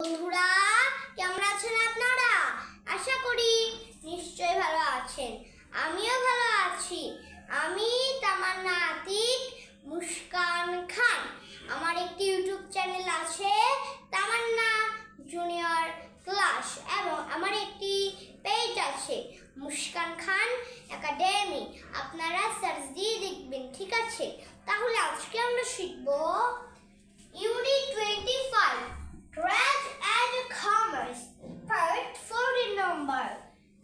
বন্ধুরা, কেমন আছেন আপনারা? আশা করি নিশ্চয়ই ভালো আছেন। আমিও ভালো আছি। আমি তামান্না আতিক মুস্কান খান। আমার একটি ইউটিউব চ্যানেল আছে তামান্না জুনিয়র ক্লাস এবং আমার একটি পেজ আছে মুস্কান খান একাডেমি আপনারা সার্চ দিয়ে দেখবেন ঠিক আছে তাহলে আজকে আমরা শিখব unit twenty five Trade and Commerce Part 40 number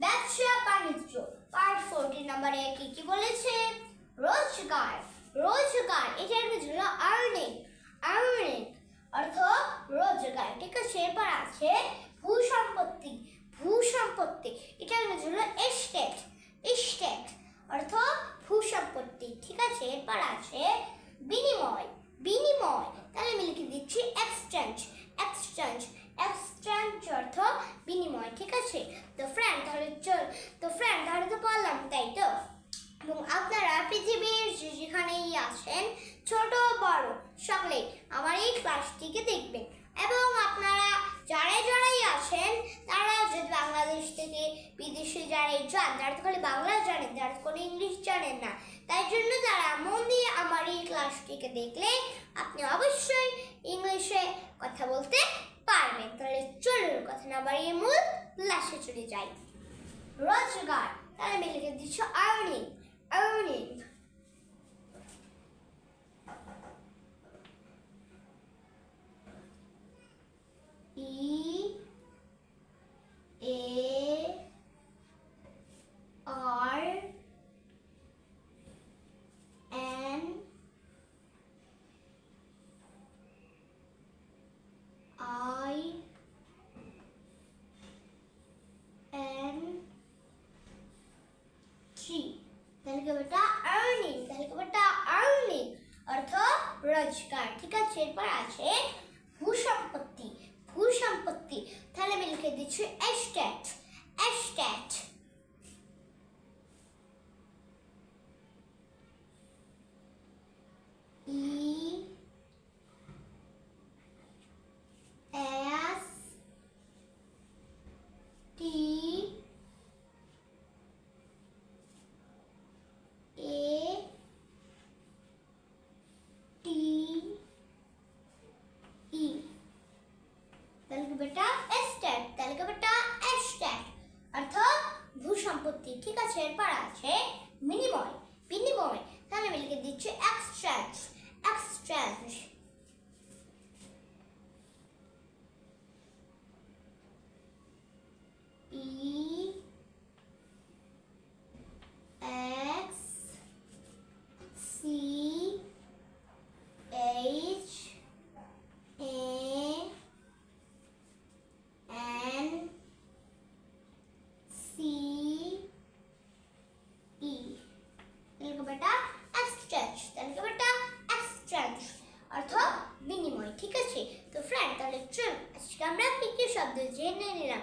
ব্যবসা বাণিজ্য পার্ট 40 নম্বরে কি কি বলেছে? রোজগার রোজগার, এটা একটা ছিল আর্নিং আর্নিং অর্থ রোজগার, ঠিক আছে? এরপর আছে ভূ সম্পত্তি ভূ সম্পত্তি এটা একটা ছিল এস্টেট এস্টেট অর্থ ভূ সম্পত্তি ঠিক আছে? এরপর আছে বিনিময় বিনিময়, তাহলে আমি লিখে দিচ্ছি এক্সচেঞ্জ এক্সচেঞ্জ এক্সচেঞ্জ অর্থ বিনিময়, ঠিক আছে? তো ফ্রেন্ড তাহলে চল। তো ফ্রেন্ড তাহলে তো বললাম, তাই তো? এবং আপনারা পৃথিবীর যেখানেই আছেন, ছোট, বড় সকলে আমার এই ক্লাসটিকে দেখবেন। এবং আপনারা যারাই যারাই আছেন, তারা যদি বাংলাদেশ থেকে বিদেশে যারাই যান, তারা তো খালি বাংলা জানেন যারা তো কোনো ইংলিশ জানেন না। তাই জন্য তারা মন দিয়ে আমার এই ক্লাসটিকে দেখলে যাই রোজগার তাহলে আমি লিখে দিচ্ছ আর্নিং আর্নিং তাহলে কি বেটা আর্নিং তাহলে কি বেটা আর্নিং অর্থ রোজগার। ঠিক আছে, এরপর আছে ভূ নিলাম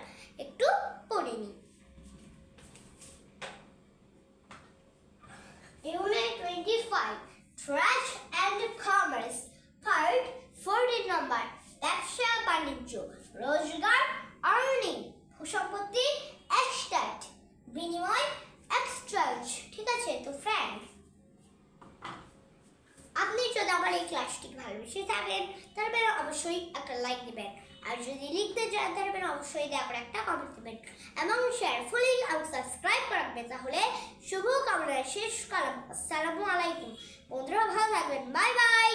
ক্লাসটিকে ভালোবেসে থাকেন তারপরে অবশ্যই একটা লাইক দেবেন। আর যদি লিখতে চান তারপরে অবশ্যই দয়া একটা কমেন্ট দেবেন। এবং শেয়ার ফুলি এবং সাবস্ক্রাইব রাখবেন, তাহলে শুভ কামনা শেষ কালাম। আসসালামু আলাইকুম। বন্ধুরা, ভালো থাকবেন। Bye bye